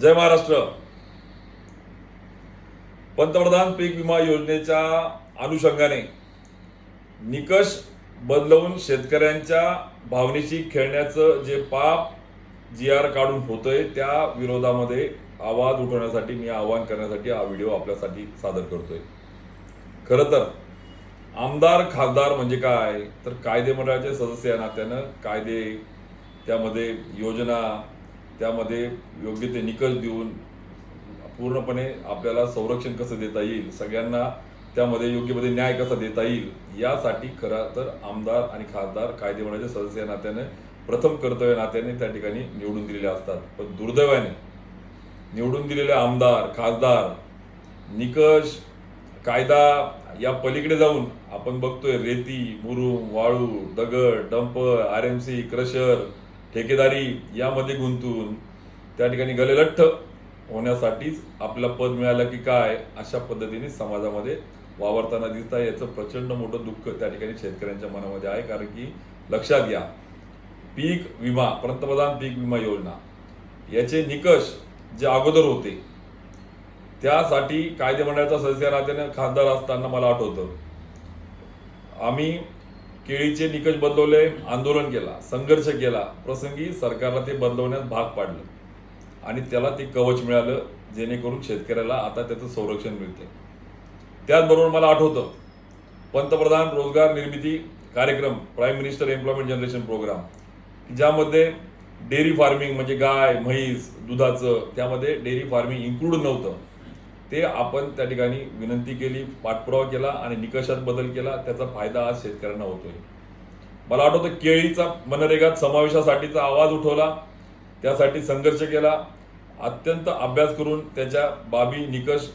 जय महाराष्ट्र. पंतप्रधान पीक विमा योजनेच्या अनुषंगाने निकष बदलवून शेतकऱ्यांच्या भावनेशी खेळण्याचं जे पाप जी आर काढून होतंय त्या विरोधामध्ये आवाज उठवण्यासाठी मी आवाहन करण्यासाठी हा व्हिडिओ आपल्यासाठी सादर करतोय. खरं तर आमदार खासदार म्हणजे काय? तर कायदे मंडळाचे सदस्य या नात्यानं कायदे त्यामध्ये योजना त्यामध्ये योग्य ते निकष देऊन पूर्णपणे आपल्याला संरक्षण कसं देता येईल सगळ्यांना त्यामध्ये योग्यमध्ये न्याय कसा देता येईल यासाठी खरा तर आमदार आणि खासदार कायदे मंडळाचे सदस्य या नात्याने प्रथम कर्तव्य नात्याने त्या ठिकाणी निवडून दिलेले असतात. पण दुर्दैवाने निवडून दिलेले आमदार खासदार निकष कायदा या पलीकडे जाऊन आपण बघतोय रेती मुरुम वाळू दगड dumper R M C crusher ठेकेदारी यामध्ये गुंतून त्या ठिकाणी गलेलठ्ठ होण्यासाठीच आपलं पद मिळालं की काय अशा पद्धतीने समाजामध्ये वावरताना दिसत आहे. याचं प्रचंड मोठं दुःख त्या ठिकाणी शेतकऱ्यांच्या मनामध्ये आहे. कारण की लक्षात घ्या पीक विमा पंतप्रधान पीक विमा योजना याचे निकष जे अगोदर होते त्यासाठी कायदे मंडळाचा सदस्य नात्याने खासदार असताना मला आठवतं आम्ही केळीचे निकष बदलवले आंदोलन केला संघर्ष केला. प्रसंगी सरकारला ते बदलवण्यात भाग पाडलं. आणि त्याला ते कवच मिळालं जेणेकरून शेतकऱ्याला आता त्याचं संरक्षण मिळते त्याचबरोबर मला आठवतं पंतप्रधान रोजगार निर्मिती कार्यक्रम prime minister employment generation programme ज्यामध्ये डेअरी फार्मिंग म्हणजे गाय म्हैस दुधाचं त्यामध्ये डेअरी फार्मिंग इन्क्लूड नव्हतं. ते आपण त्या ठिकाणी विनंती केली पाठपुरावा केला आणि निकषात बदल केला त्याचा फायदा आज शेतकऱ्यांना होतोय. मला आठवतं केळीचा मनरेगात समावेशासाठीचा आवाज उठवला त्यासाठी संघर्ष केला अत्यंत अभ्यास करून त्याच्या बाबी निकष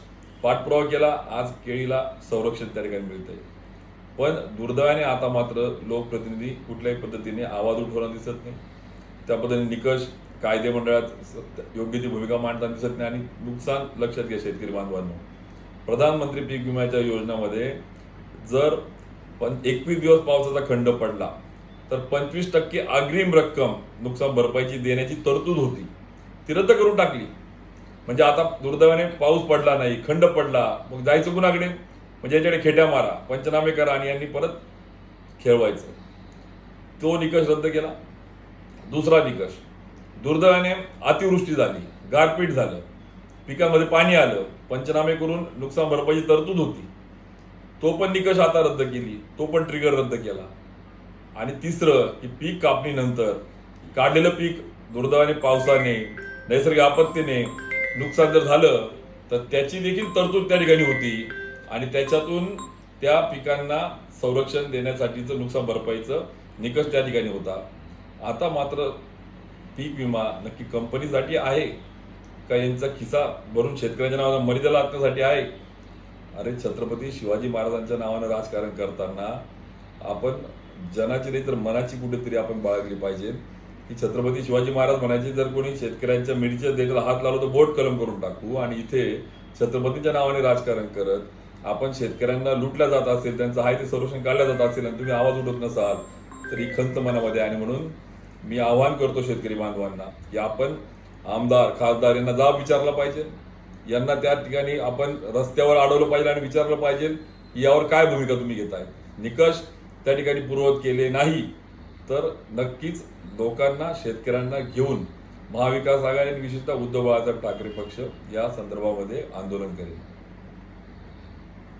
पाठपुरावा केला आज केळीला संरक्षण त्या ठिकाणी मिळतंय. पण दुर्दैवाने आता मात्र लोकप्रतिनिधी कुठल्याही पद्धतीने आवाज उठवला दिसत नाही. त्या पद्धतीने निकष कायदे मंडळात योग्य ती भूमिका मांडताना दिसत नाही आणि नुकसान लक्षात घ्या शेतकरी बांधवांनो. प्रधानमंत्री पीक विम्याच्या योजनामध्ये जर पण एकवीस दिवस पावसाचा खंड पडला तर पंचवीस टक्के अग्रिम रक्कम नुकसान भरपाईची देण्याची तरतूद होती. ती रद्द करून टाकली. म्हणजे आता दुर्दैवाने पाऊस पडला नाही खंड पडला मग जायचं कुणाकडे? म्हणजे याच्याकडे खेट्या मारा पंचनामे करा आणि यांनी परत खेळवायचं. तो निकष रद्द केला. दुसरा निकष दुर्दैवाने अतिवृष्टी झाली गारपीट झालं पिकामध्ये पाणी आलं पंचनामे करून नुकसान भरपाईची तरतूद होती. तो पण निकष आता रद्द केली तो पण ट्रिगर रद्द केला. आणि तिसरं की पीक कापणीनंतर काढलेलं पीक दुर्दैवाने पावसाने नैसर्गिक आपत्तीने नुकसान जर झालं तर त्याची देखील तरतूद त्या ठिकाणी होती आणि त्याच्यातून त्या पिकांना संरक्षण देण्यासाठीचं नुकसान भरपाईचं निकष त्या ठिकाणी होता. आता मात्र पीक विमा नक्की कंपनीसाठी आहे का यांचा खिसा भरून शेतकऱ्यांच्या नावानं मर्यादा लागण्यासाठी आहे? अरे छत्रपती शिवाजी महाराजांच्या नावानं राजकारण करताना आपण जनाची नाही तर मनाची कुठेतरी आपण बाळगली पाहिजे. की छत्रपती शिवाजी महाराज म्हणायचे जर कोणी शेतकऱ्यांच्या मिरच्या देखील हात लावला तर बोट कलम करून टाकू आणि इथे छत्रपतीच्या नावाने राजकारण करत आपण शेतकऱ्यांना लुटल्या जात असेल त्यांचं आहे ते संरक्षण काढलं जात असेल आणि तुम्ही आवाज उठत नसाल तर ही खंत मनामध्ये आणि म्हणून मी आवाहन करतो शेतकरी बांधवांना की आपण आमदार खासदार यांना जाब विचारला पाहिजे. यांना त्या ठिकाणी आपण रस्त्यावर अडवलं पाहिजे आणि विचारलं पाहिजे की यावर काय भूमिका तुम्ही घेताय. निकष त्या ठिकाणी पूर्वत केले नाही तर नक्कीच लोकांना शेतकऱ्यांना घेऊन महाविकास आघाडी आणि विशेषतः उद्धव बाळासाहेब ठाकरे पक्ष या संदर्भामध्ये आंदोलन करेल.